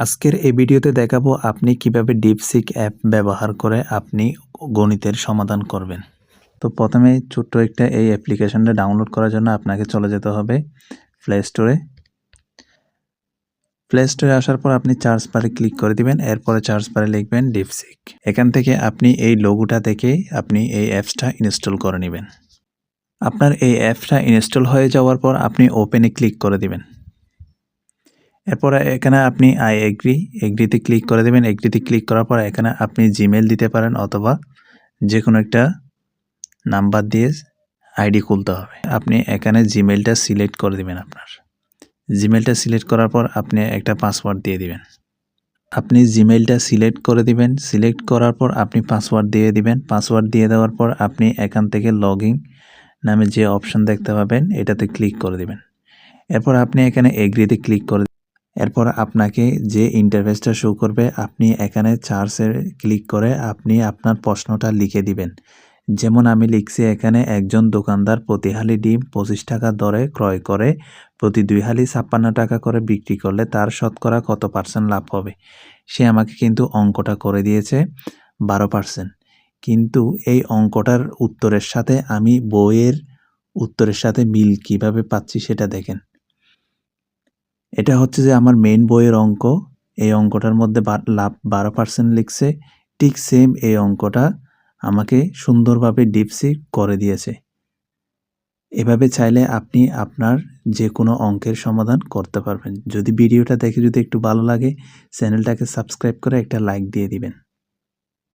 আজকের এই ভিডিওতে দেখাবো আপনি কীভাবে ডিপসিক অ্যাপ ব্যবহার করে আপনি গণিতের সমাধান করবেন। তো প্রথমে ছোট্ট একটা এই অ্যাপ্লিকেশনটা ডাউনলোড করার জন্য আপনাকে চলে যেতে হবে প্লে স্টোরে প্লে স্টোরে আসার পর আপনি চার্জ বারে ক্লিক করে দিবেন, এরপরে চার্জ বারে লিখবেন ডিপসিক এখান থেকে আপনি এই লোগোটা থেকে আপনি এই অ্যাপসটা ইনস্টল করে নেবেন। আপনার এই অ্যাপসটা ইনস্টল হয়ে যাওয়ার পর আপনি ওপেনে ক্লিক করে দিবেন। এরপরে এখানে আপনি আই এগ্রি এগ্রিতে ক্লিক করে দেবেন। এগ্রিতে ক্লিক করার পর এখানে আপনি জিমেল দিতে পারেন অথবা যে কোনো একটা নাম্বার দিয়ে আইডি খুলতে হবে। আপনি এখানে জিমেলটা সিলেক্ট করে দিবেন আপনার। জিমেলটা সিলেক্ট করার পর আপনি একটা পাসওয়ার্ড দিয়ে দিবেন। আপনি জিমেলটা সিলেক্ট করে দিবেন। সিলেক্ট করার পর আপনি পাসওয়ার্ড দিয়ে দিবেন। পাসওয়ার্ড দিয়ে দেওয়ার পর আপনি এখান থেকে লগইন নামে যে অপশন দেখতে পাবেন, এটাতে ক্লিক করে দিবেন। এরপর আপনি এখানে এগ্রিতে ক্লিক করে এরপর আপনাকে যে ইন্টারফেসটা শো করবে, আপনি এখানে চার্জে ক্লিক করে আপনি আপনার প্রশ্নটা লিখে দিবেন। যেমন আমি লিখছি এখানে, একজন দোকানদার প্রতি হালি ডিম পঁচিশ টাকা দরে ক্রয় করে, প্রতি দুই হালি ছাপ্পান্ন টাকা করে বিক্রি করলে তার শতকরা কত পার্সেন্ট লাভ হবে? সে আমাকে কিন্তু অঙ্কটা করে দিয়েছে বারো পার্সেন্ট কিন্তু এই অঙ্কটার উত্তরের সাথে আমি বইয়ের উত্তরের সাথে মিল কীভাবে পাচ্ছি সেটা দেখেন। এটা হচ্ছে যে আমার মেইন বইয়ের অঙ্ক। এই অঙ্কটার মধ্যে লাভ বারো পার্সেন্ট লিখছে। ঠিক সেম এই অঙ্কটা আমাকে সুন্দরভাবে ডিপসি করে দিয়েছে। এভাবে চাইলে আপনি আপনার যে কোনো অঙ্কের সমাধান করতে পারবেন। যদি ভিডিওটা দেখে যদি একটু ভালো লাগে চ্যানেলটাকে সাবস্ক্রাইব করে একটা লাইক দিয়ে দিবেন।